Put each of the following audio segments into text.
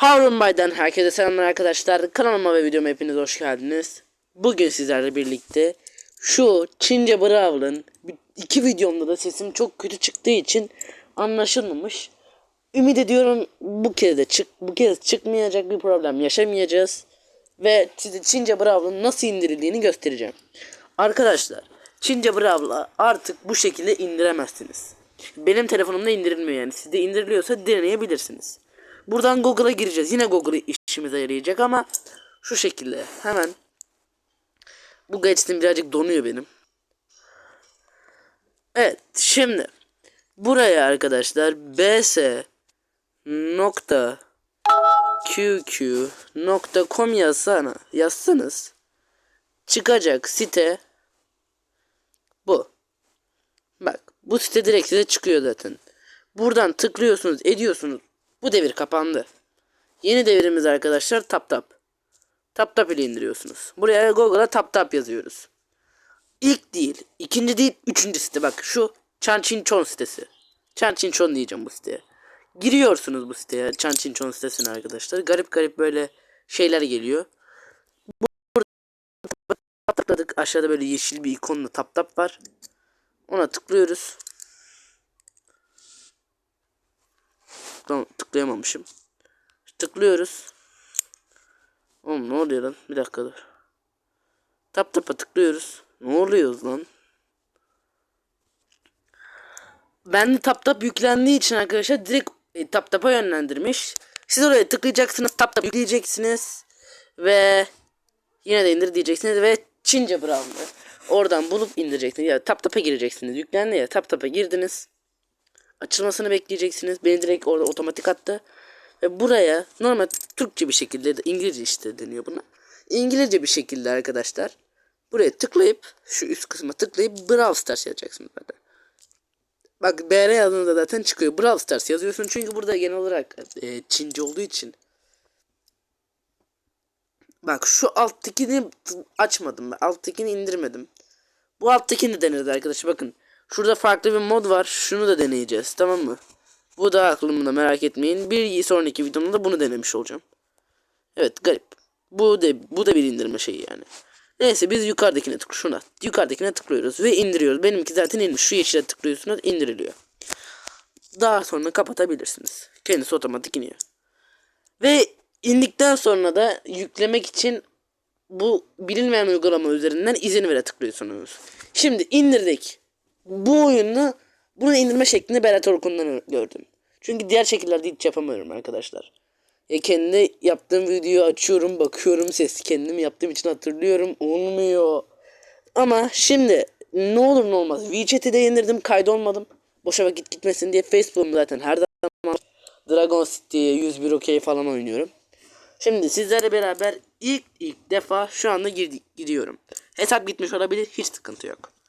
Harun Bay'dan herkese selamlar arkadaşlar. Kanalıma ve videoma hepiniz hoş geldiniz. Bugün sizlerle birlikte şu Çince Brawl'ın iki videomda da sesim çok kötü çıktığı için anlaşılmamış. Ümit ediyorum bu kez de çık bu kez çıkmayacak bir problem yaşamayacağız ve size Çince Brawl'ın nasıl indirildiğini göstereceğim. Arkadaşlar Çince Brawl'ı artık bu şekilde indiremezsiniz. Benim telefonumda indirilmiyor yani. Sizde indiriliyorsa deneyebilirsiniz. Buradan Google'a gireceğiz. Yine Google işimize yarayacak ama şu şekilde hemen bu geçtim birazcık donuyor benim. Evet şimdi buraya arkadaşlar bs nokta qq nokta com yazsana yazsanız çıkacak site bu. Bak bu site direkt size çıkıyor zaten. Buradan tıklıyorsunuz ediyorsunuz. Bu devir kapandı. Yeni devirimiz arkadaşlar tap tap. Tap ile indiriyorsunuz. Buraya Google'a tap tap yazıyoruz. İlk değil, ikinci değil, üçüncü site. Bak şu Çançinçon sitesi. Çançinçon diyeceğim bu siteye. Giriyorsunuz bu siteye. Çançinçon sitesine arkadaşlar. Garip garip böyle şeyler geliyor. Burada tıkladık. Aşağıda böyle yeşil bir ikonlu tap tap var. Ona tıklıyoruz. Tamam tıklayamamışım. Tıklıyoruz. Oğlum ne oluyor lan? Bir dakika dur. Tap tapa tıklıyoruz. Ne oluyor lan? Ben de tap tap yüklendiği için arkadaşlar direkt e, tap tapa yönlendirmiş. Siz oraya tıklayacaksınız, tap tap yükleyeceksiniz ve yine de indir diyeceksiniz ve Çince Brown'ı oradan bulup indireceksiniz. Ya tap tapa gireceksiniz. Yüklendi ya tap tapa girdiniz. Açılmasını bekleyeceksiniz. Beni direkt orada otomatik attı. Ve buraya normal Türkçe bir şekilde de İngilizce işte deniyor buna. İngilizce bir şekilde arkadaşlar. Buraya tıklayıp şu üst kısma tıklayıp Brawl Stars yazacaksınız zaten. Bak BR yazdığınızda zaten çıkıyor. Brawl Stars yazıyorsun çünkü burada genel olarak e, Çince olduğu için. Bak şu alttakini açmadım ben. Alttakini indirmedim. Bu alttakini de deneriz arkadaşlar bakın. Şurada farklı bir mod var. Şunu da deneyeceğiz tamam mı? Bu da aklımda merak etmeyin. Bir sonraki videomda da bunu denemiş olacağım. Evet garip. Bu da bu da bir indirme şeyi yani. Neyse biz yukarıdakine tık şuna. Yukarıdakine tıklıyoruz ve indiriyoruz. Benimki zaten inmiş. Şu yeşile tıklıyorsunuz indiriliyor. Daha sonra kapatabilirsiniz. Kendisi otomatik iniyor. Ve indikten sonra da yüklemek için bu bilinmeyen uygulama üzerinden izin vere tıklıyorsunuz. Şimdi indirdik. Bu oyunu bunu indirme şeklini Berat Orkun'dan gördüm. Çünkü diğer şekillerde hiç yapamıyorum arkadaşlar. Ya kendi yaptığım videoyu açıyorum, bakıyorum, ses kendim yaptığım için hatırlıyorum. Olmuyor. Ama şimdi ne olur ne olmaz. WeChat'i de indirdim, kaydolmadım. Boşa vakit gitmesin diye Facebook'um zaten her zaman Dragon City 101 OK falan oynuyorum. Şimdi sizlerle beraber ilk ilk defa şu anda girdi, gidiyorum. Hesap gitmiş olabilir, hiç sıkıntı yok.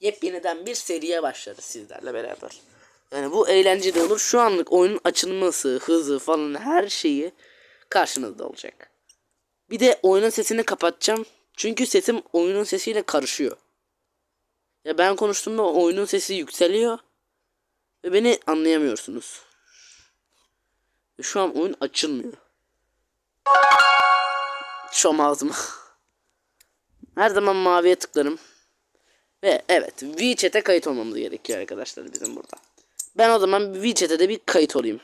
Yepyeniden bir seriye başlarız sizlerle beraber. Yani bu eğlenceli olur. Şu anlık oyunun açılması, hızı falan her şeyi karşınızda olacak. Bir de oyunun sesini kapatacağım. Çünkü sesim oyunun sesiyle karışıyor. Ya ben konuştuğumda oyunun sesi yükseliyor. Ve beni anlayamıyorsunuz. Şu an oyun açılmıyor. An ağzıma. Her zaman maviye tıklarım. Ve evet WeChat'e kayıt olmamız gerekiyor arkadaşlar bizim burada. Ben o zaman WeChat'e de bir kayıt olayım.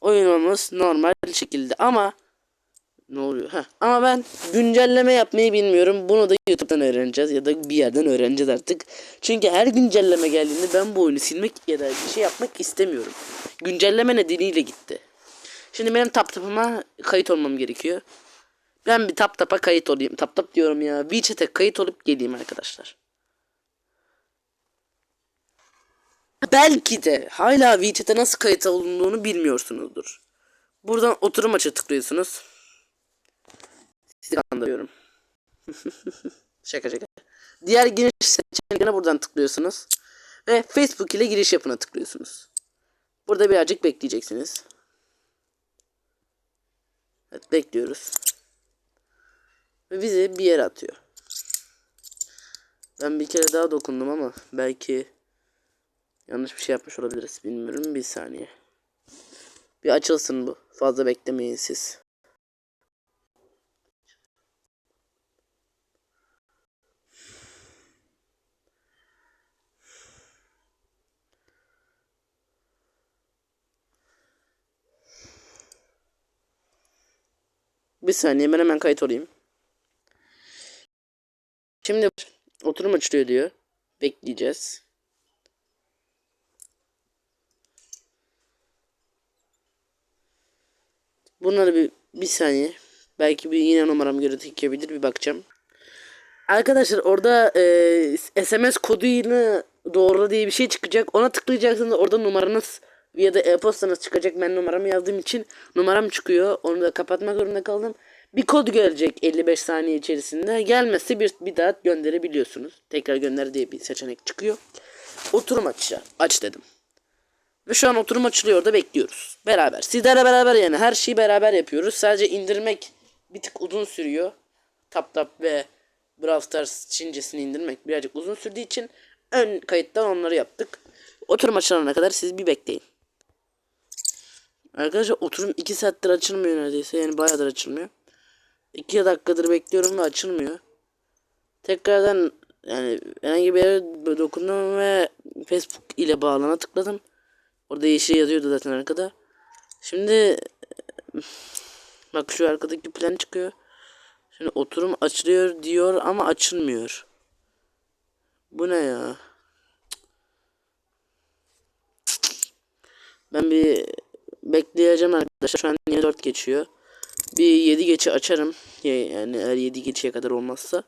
Oyunumuz normal şekilde ama ne oluyor? Heh. Ama ben güncelleme yapmayı bilmiyorum. Bunu da YouTube'dan öğreneceğiz ya da bir yerden öğreneceğiz artık. Çünkü her güncelleme geldiğinde ben bu oyunu silmek ya da bir şey yapmak istemiyorum. Güncelleme nedeniyle gitti. Şimdi benim tap tapıma kayıt olmam gerekiyor. Ben bir tap tapa kayıt olayım. Tap tap diyorum ya. WeChat'e kayıt olup geleyim arkadaşlar. Belki de hala WeChat'e nasıl kayıt olunduğunu bilmiyorsunuzdur. Buradan oturum açı tıklıyorsunuz. Sizi kandırıyorum. şaka şaka. Diğer giriş seçeneğine buradan tıklıyorsunuz. Ve Facebook ile giriş yapına tıklıyorsunuz. Burada birazcık bekleyeceksiniz. Evet bekliyoruz. Ve bizi bir yere atıyor. Ben bir kere daha dokundum ama belki Yanlış bir şey yapmış olabiliriz. Bilmiyorum. Bir saniye. Bir açılsın bu. Fazla beklemeyin siz. Bir saniye ben hemen kayıt olayım. Şimdi oturum açılıyor diyor. Bekleyeceğiz. Bunları bir, bir saniye. Belki bir yine numaram göre tekebilir bir bakacağım. Arkadaşlar orada e, SMS koduyla doğru diye bir şey çıkacak. Ona tıklayacaksınız orada numaranız ya da e-postanız çıkacak. Ben numaramı yazdığım için numaram çıkıyor. Onu da kapatmak zorunda kaldım. Bir kod gelecek 55 saniye içerisinde. Gelmezse bir, bir daha gönderebiliyorsunuz. Tekrar gönder diye bir seçenek çıkıyor. Oturum aç, aç dedim. Ve şu an oturum açılıyor da bekliyoruz. Beraber. Sizlerle beraber yani her şeyi beraber yapıyoruz. Sadece indirmek bir tık uzun sürüyor. Tap tap ve Brawl Stars Çincesini indirmek birazcık uzun sürdüğü için ön kayıttan onları yaptık. Oturum açılana kadar siz bir bekleyin. Arkadaşlar oturum 2 saattir açılmıyor neredeyse. Yani bayağıdır açılmıyor. 2 dakikadır bekliyorum ve açılmıyor. Tekrardan yani herhangi bir yere dokundum ve Facebook ile bağlana tıkladım. Orada yeşil yazıyordu zaten arkada. Şimdi bak şu arkadaki plan çıkıyor. Şimdi oturum açılıyor diyor ama açılmıyor. Bu ne ya? Ben bir bekleyeceğim arkadaşlar. Şu an 24 geçiyor. Bir 7 geçe açarım. Yani eğer 7 geçeye kadar olmazsa.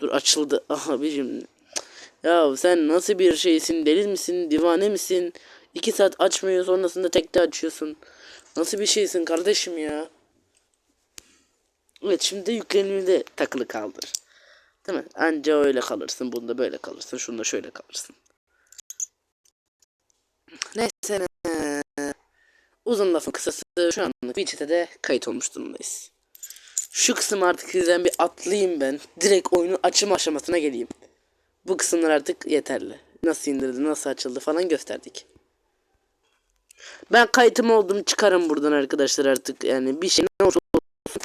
Dur açıldı. Abicim. Ya sen nasıl bir şeysin? Deli misin? Divane misin? 2 saat açmıyor sonrasında tekte açıyorsun. Nasıl bir şeysin kardeşim ya? Evet şimdi yüklenimde takılı kaldır. Değil mi? Anca öyle kalırsın. Bunda böyle kalırsın. Şunda şöyle kalırsın. Neyse ne. Uzun lafın kısası şu anlık Witcher'de kayıt olmuş durumdayız. Şu kısım artık sizden bir atlayayım ben. Direkt oyunun açım aşamasına geleyim. Bu kısımlar artık yeterli. Nasıl indirdi, nasıl açıldı falan gösterdik. Ben kayıtım oldum çıkarım buradan arkadaşlar artık. Yani bir şey ne olursa olsun.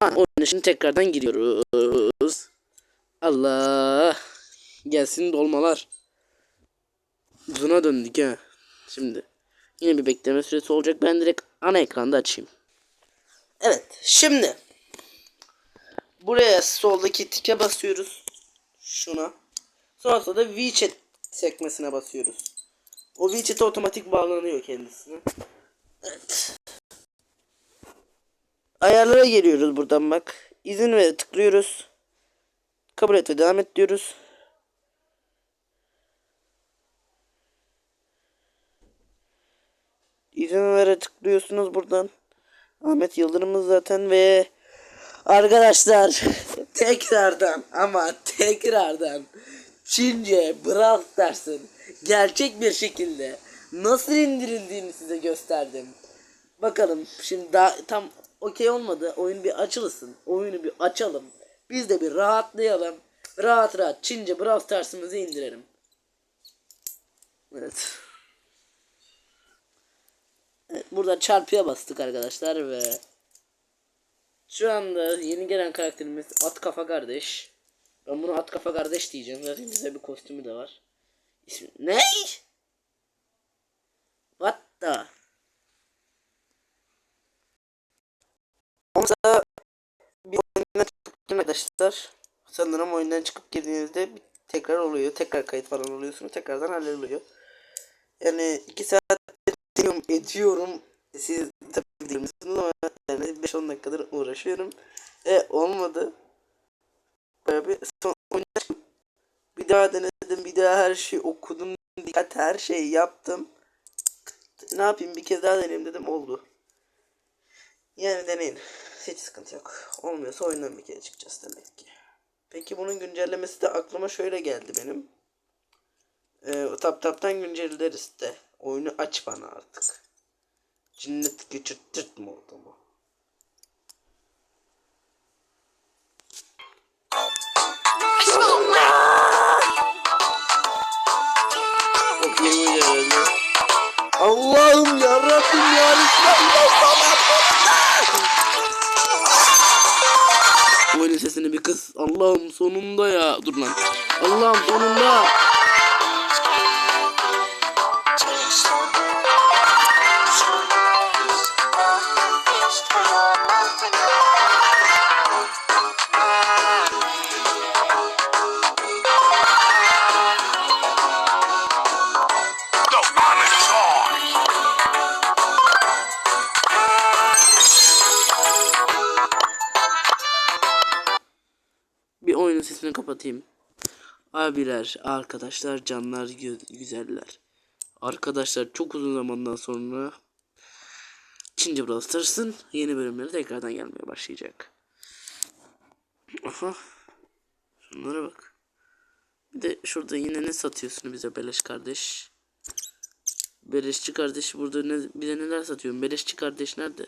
Ama oyun için tekrardan giriyoruz. Allah. Gelsin dolmalar. Buna döndük ha. Şimdi. Yine bir bekleme süresi olacak. Ben direkt ana ekranda açayım. Evet. Şimdi. Buraya soldaki tike basıyoruz. Şuna. Sonrasında da WeChat sekmesine basıyoruz. O WeChat'e otomatik bağlanıyor kendisine. Evet. Ayarlara geliyoruz buradan bak. İzin ver tıklıyoruz. Kabul et ve devam et diyoruz. İzin vere tıklıyorsunuz buradan. Ahmet Yıldırım'ız zaten ve arkadaşlar tekrardan ama tekrardan Çince Brawl Stars'ın gerçek bir şekilde nasıl indirildiğini size gösterdim. Bakalım şimdi daha tam okey olmadı. Oyun bir açılsın. Oyunu bir açalım. Biz de bir rahatlayalım. Rahat rahat Çince Brawl Stars'ımızı indirelim. Evet. Evet, burada çarpıya bastık arkadaşlar ve şu anda yeni gelen karakterimiz At Kafa Kardeş. Ben bunu At Kafa Kardeş diyeceğim. Zaten güzel bir kostümü de var. İsmi ne? What the? Onsa bir oyundan çıkıp arkadaşlar. Sanırım oyundan çıkıp girdiğinizde tekrar oluyor. Tekrar kayıt falan oluyorsunuz. Tekrardan halloluyor. Yani 2 saat ediyorum, ediyorum. Siz tabii biliyorsunuz ama yani 5-10 dakikadır uğraşıyorum. E olmadı. Böyle bir son. Bir daha denedim. Bir daha her şeyi okudum. Dikkat her şeyi yaptım. Ne yapayım bir kez daha deneyeyim dedim oldu. Yani deneyin. Hiç sıkıntı yok. Olmuyorsa oyundan bir kere çıkacağız demek ki. Peki bunun güncellemesi de aklıma şöyle geldi benim. Ee, tap taptan güncelleriz de. Oyunu aç bana artık. Cinnet geçirttirt mi oldu mu? Allah'ım ya Rabbim ya Oyunun sesini bir kız. Allah'ım sonunda ya. Dur lan. Allah'ım sonunda. Kapatayım. Abiler, arkadaşlar, canlar, gü- güzeller. Arkadaşlar çok uzun zamandan sonra Çince Brawl yeni bölümleri tekrardan gelmeye başlayacak. Aha. Şunlara bak. Bir de şurada yine ne satıyorsun bize beleş kardeş? Beleşçi kardeş burada ne, bize neler satıyorsun? Beleşçi kardeş nerede?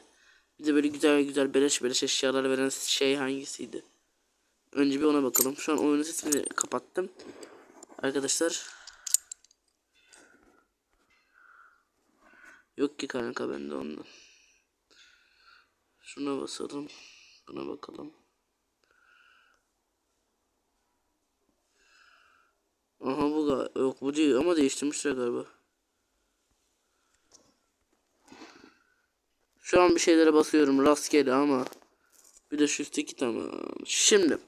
Bize böyle güzel güzel beleş beleş eşyalar veren şey hangisiydi? Önce bir ona bakalım. Şu an oyunun sesini kapattım. Arkadaşlar. Yok ki kanka bende ondan. Şuna basalım. Buna bakalım. Aha bu yok bu değil ama değiştirmişler galiba. Şu an bir şeylere basıyorum rastgele ama bir de şu üstteki tamam. Şimdi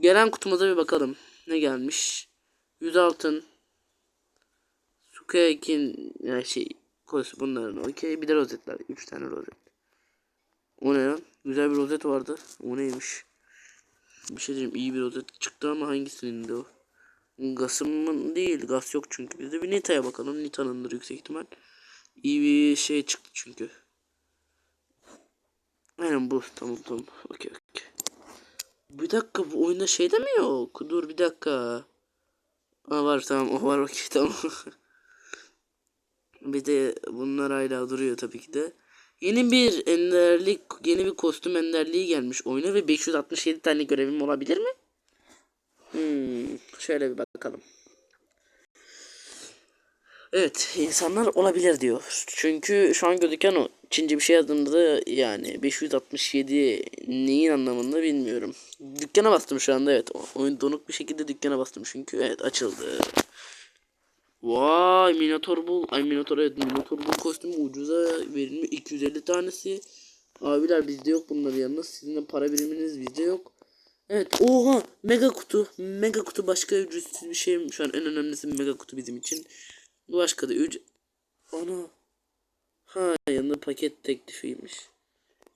gelen kutumuza bir bakalım. Ne gelmiş? 100 altın. Sukayakin yani şey koysu bunların okey. Bir de rozetler. 3 tane rozet. O ne lan? Güzel bir rozet vardı. O neymiş? Bir şey diyeyim iyi bir rozet çıktı ama hangisinin de o? Gas'ın değil. Gas yok çünkü. Biz de bir Nita'ya bakalım. Nita'nındır yüksek ihtimal. İyi bir şey çıktı çünkü. Aynen bu. Tamam tamam. Okey okey. Bir dakika bu oyunda şey de mi yok? Dur bir dakika. Aa var tamam o var okey tamam. bir de bunlar hala duruyor tabii ki de. Yeni bir enderlik, yeni bir kostüm enderliği gelmiş oyuna ve 567 tane görevim olabilir mi? Hmm, şöyle bir bakalım. Evet insanlar olabilir diyor. Çünkü şu an gözüken o. Çince bir şey yazdığımda yani 567 neyin anlamında bilmiyorum. Dükkana bastım şu anda evet. Oyun donuk bir şekilde dükkana bastım çünkü evet açıldı. Vay Minotaur Bull. Ay Minotaur evet Minotaur Bull kostümü ucuza verilmiş 250 tanesi. Abiler bizde yok bunlar yalnız. Sizin de para biriminiz bizde yok. Evet oha mega kutu. Mega kutu başka ücretsiz bir şey. Şu an en önemlisi mega kutu bizim için. Başka da ücret. Ana. Ha yanında paket teklifiymiş.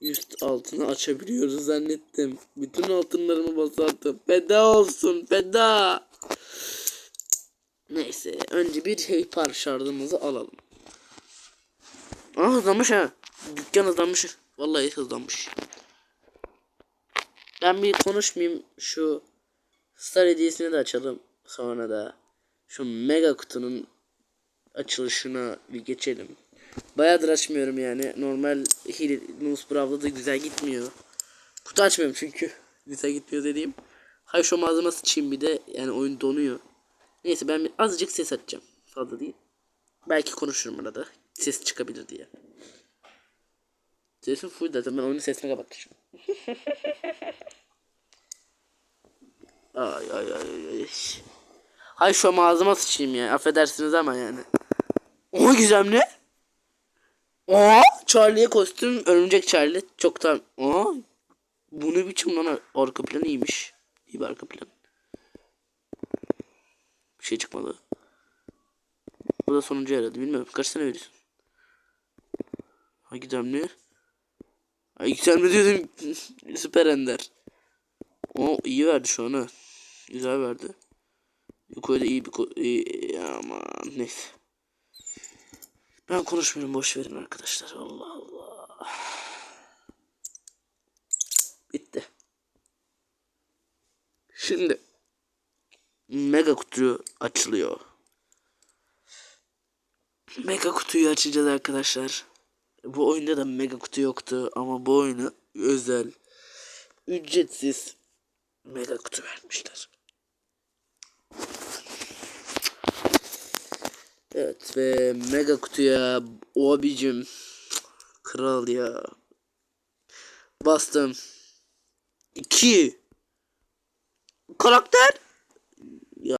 Üst altını açabiliyoruz zannettim. Bütün altınlarımı basattım. Feda olsun feda. Neyse önce bir hyper şardımızı alalım. Aa hızlanmış ha. Dükkan hızlanmış. Vallahi hızlanmış. Ben bir konuşmayayım şu Star hediyesini de açalım. Sonra da şu mega kutunun açılışına bir geçelim. Bayağıdır açmıyorum yani. Normal Hil Nus Brav'da da güzel gitmiyor. Kutu açmıyorum çünkü. Güzel gitmiyor dediğim. Hay şu malzeme sıçayım bir de yani oyun donuyor. Neyse ben bir azıcık ses açacağım. Fazla değil. Belki konuşurum arada. Ses çıkabilir diye. Sesim full zaten ben oyunun sesini kapatacağım. ay ay ay ay. Hay şu ağzıma sıçayım ya. Affedersiniz ama yani. O güzel ne? Aa, Charlie'ye kostüm örümcek Charlie. Çok tam. Aa, bu ne biçim lan arka planı iyiymiş. İyi bir arka plan. Bir şey çıkmadı. Bu da sonuncu herhalde bilmiyorum. Kaç tane veriyorsun? Ha gizemli. Ha gizemli diyordum. Süper ender. O iyi verdi şu an ha. Güzel verdi. Yukarıda iyi bir ko- iyi, aman neyse. Ben konuşmuyorum boş verin arkadaşlar. Allah Allah. Bitti. Şimdi mega kutu açılıyor. Mega kutuyu açacağız arkadaşlar. Bu oyunda da mega kutu yoktu ama bu oyuna özel ücretsiz mega kutu vermişler. Evet ve mega kutuya o abicim kral ya. Bastım. 2 Karakter ya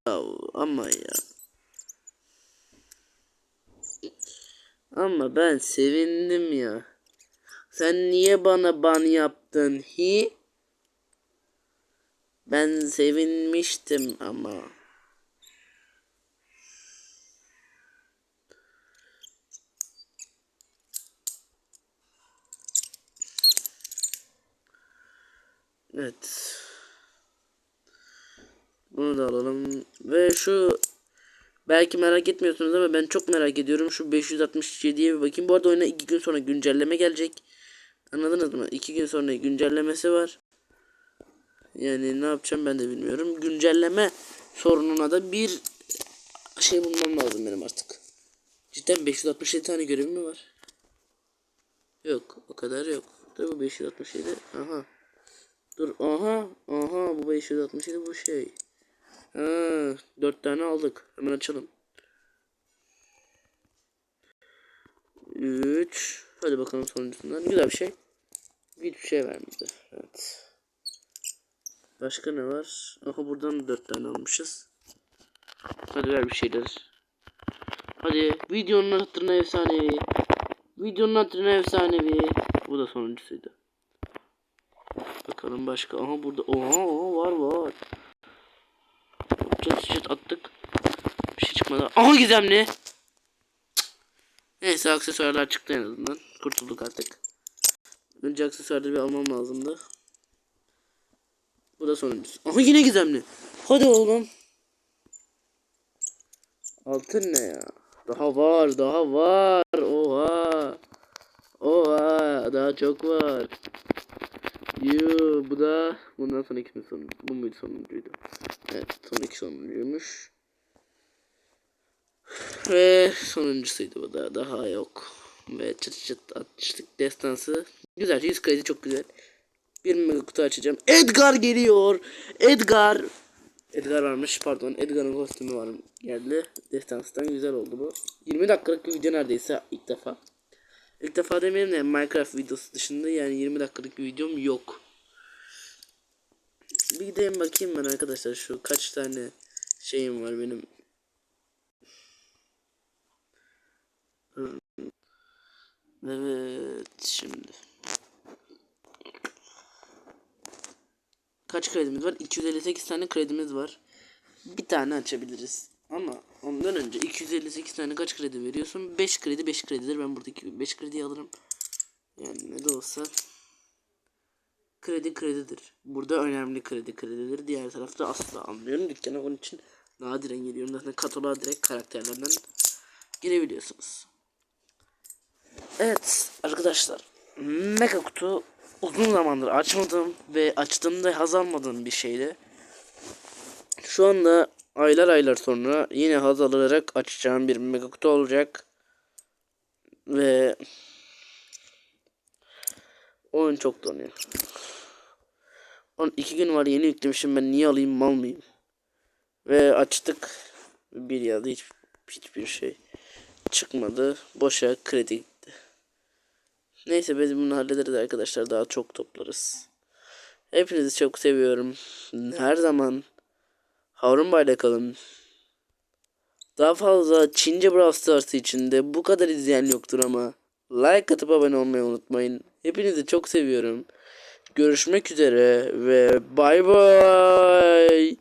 ama ya. Ama ben sevindim ya. Sen niye bana ban yaptın hi? Ben sevinmiştim ama. Evet. Bunu da alalım. Ve şu belki merak etmiyorsunuz ama ben çok merak ediyorum. Şu 567'ye bir bakayım. Bu arada oyuna 2 gün sonra güncelleme gelecek. Anladınız mı? 2 gün sonra güncellemesi var. Yani ne yapacağım ben de bilmiyorum. Güncelleme sorununa da bir şey bulmam lazım benim artık. Cidden 567 tane görevim mi var? Yok o kadar yok. Tabi bu 567. Aha. Dur aha aha bu 567 bu şey. Ha, 4 tane aldık. Hemen açalım. 3 Hadi bakalım sonuncusundan. Güzel bir şey. Hiçbir şey vermedi. Evet. Başka ne var? Aha buradan 4 tane almışız. Hadi ver bir şeyler. Hadi videonun hatırına efsanevi. Videonun hatırına efsanevi. Bu da sonuncusuydu. Bakalım başka. Aha burada. Oha, var var. Çıt çıt attık. Bir şey çıkmadı. Aha gizemli. Neyse aksesuarlar çıktı en azından. Kurtulduk artık. Önce aksesuarları bir almam lazımdı. Bu da sonuncusu. Aha yine gizemli. Hadi oğlum. Altın ne ya? Daha var, daha var. Oha. Oha, daha çok var. Yoo, bu da bundan sonraki mi son? Bu muydu sonuncuydu? Evet, sonraki sonuncuymuş. Ve sonuncusuydu bu da. Daha yok. Ve çıt çıt atıştık destansı. Güzel, 100 kredi çok güzel. Bir mega kutu açacağım. Edgar geliyor. Edgar. Edgar varmış pardon. Edgar'ın kostümü var geldi. Destanstan güzel oldu bu. 20 dakikalık bir video neredeyse ilk defa. İlk defa demeyelim de Minecraft videosu dışında yani 20 dakikalık bir videom yok. Bir gideyim bakayım ben arkadaşlar şu kaç tane şeyim var benim. Evet şimdi. Kaç kredimiz var? 258 tane kredimiz var. Bir tane açabiliriz. Ama ondan önce 258 tane kaç kredi veriyorsun? 5 kredi 5 kredidir. Ben buradaki 5 krediyi alırım. Yani ne de olsa kredi kredidir. Burada önemli kredi kredidir. Diğer tarafta asla almıyorum. Dükkana onun için nadiren geliyorum. Zaten kataloğa direkt karakterlerden girebiliyorsunuz. Evet arkadaşlar. Mega kutu uzun zamandır açmadım ve açtığımda haz almadığım bir şeydi. Şu anda aylar aylar sonra yine haz alarak açacağım bir mega olacak. Ve oyun çok donuyor. 12 gün var yeni yüklemişim ben niye alayım mal mıyım? Ve açtık. Bir ya da hiç, hiçbir şey çıkmadı. Boşa kredi gitti. Neyse biz bunu hallederiz arkadaşlar. Daha çok toplarız. Hepinizi çok seviyorum. Her zaman Harun Bay'la kalın. Daha fazla Çince Brawl Stars içinde bu kadar izleyen yoktur ama like atıp abone olmayı unutmayın. Hepinizi çok seviyorum. Görüşmek üzere ve bay bay.